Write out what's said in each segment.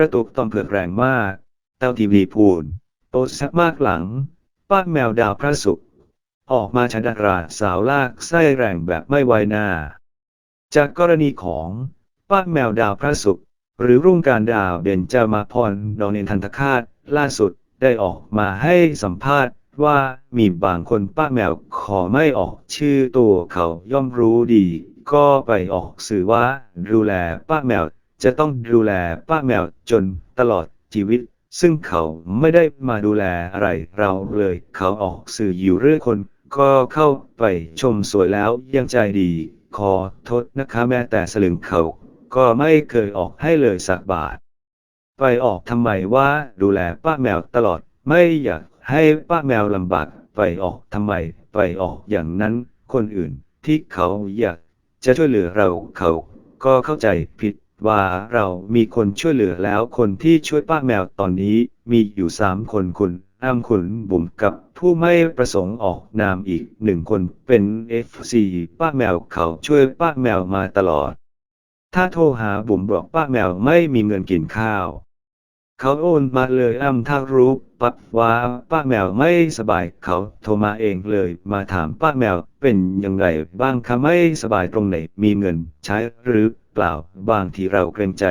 ระตุกตอนเผือกแรงมาก เต้าทีวีพูนโตสักมากหลัง ป้าแมวดาวพระศุกร์ออกมาชันดาราสาวลากไส้แรงแบบไม่ไวหน้า จากกรณีของป้าแมวดาวพระศุกร์หรือรุ่งการดาวเด่นจามาพรดองเนนทันตคาตล่าสุดได้ออกมาให้สัมภาษณ์ว่ามีบางคนป้าแมวขอไม่ออกชื่อตัวเขาย่อมรู้ดี ก็ไปออกสื่อว่าดูแลป้าแมว จะต้องดูแลป้าแมวจนตลอดชีวิต ซึ่งเขาไม่ได้มาดูแลอะไรเราเลย เขาออกสื่ออยู่เรื่อยคนก็เข้าไปชมสวยแล้วยังใจดี ขอโทษนะคะแม้แต่สลึงเขา ก็ไม่เคยออกให้เลยสักบาท ไปออกทำไมว่าดูแลป้าแมวตลอด ไม่อยากให้ป้าแมวลำบาก ไปออกทำไม ไปออกอย่างนั้น คนอื่นที่เขาอยากจะช่วยเหลือเราเขาก็เข้าใจผิด ว่าเรามีคนช่วยเหลือแล้วคนที่ช่วยป้าแมวตอนนี้มีอยู่สามคนคุณอ้ำคุณบุ๋มกับผู้ไม่ประสงค์ออกนามอีกหนึ่งคนเป็น FC ป้าแมวเขาช่วยป้าแมวมาตลอด ถ้าโทรหาบุ๋มบอกป้าแมวไม่มีเงินกินข้าว เขาโอนมาเลยอ้ำถ้ารู้ปั๊บว่าป้าแมวไม่สบายเขาโทรมาเองเลยมาถามป้าแมวเป็นยังไงบ้างคะไม่สบายตรงไหนมีเงินใช้หรือ เปล่า บางทีเราเกรงใจ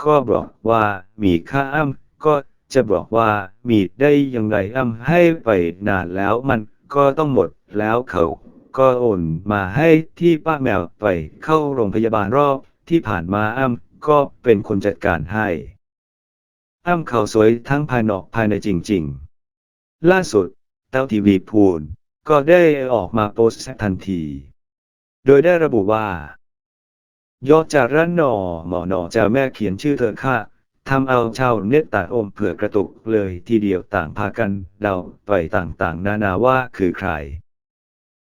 ก็บอกว่ามีค่าอ้ำก็จะบอกว่ามีได้ยังไงอ้ำให้ไปนานแล้วมันก็ต้องหมดแล้วเขาก็โอนมาให้ที่ป้าแมวไปเข้าโรงพยาบาลรอบที่ผ่านมาอ้ำก็เป็นคนจัดการให้อ้ำเขาสวยทั้งภายนอกภายในจริง ๆ ล่าสุดเต้าทีวีพูนก็ได้ออกมาโพสต์ทันที โดยได้ระบุว่า ยอดจาระหนอหมอหนอจะแม่เขียนชื่อเธอค่ะทำเอาชาวเน็ตต่างอมเผือกกระตุกเลยทีเดียวต่างพากันเดาไปต่างๆ นานาว่าคือใคร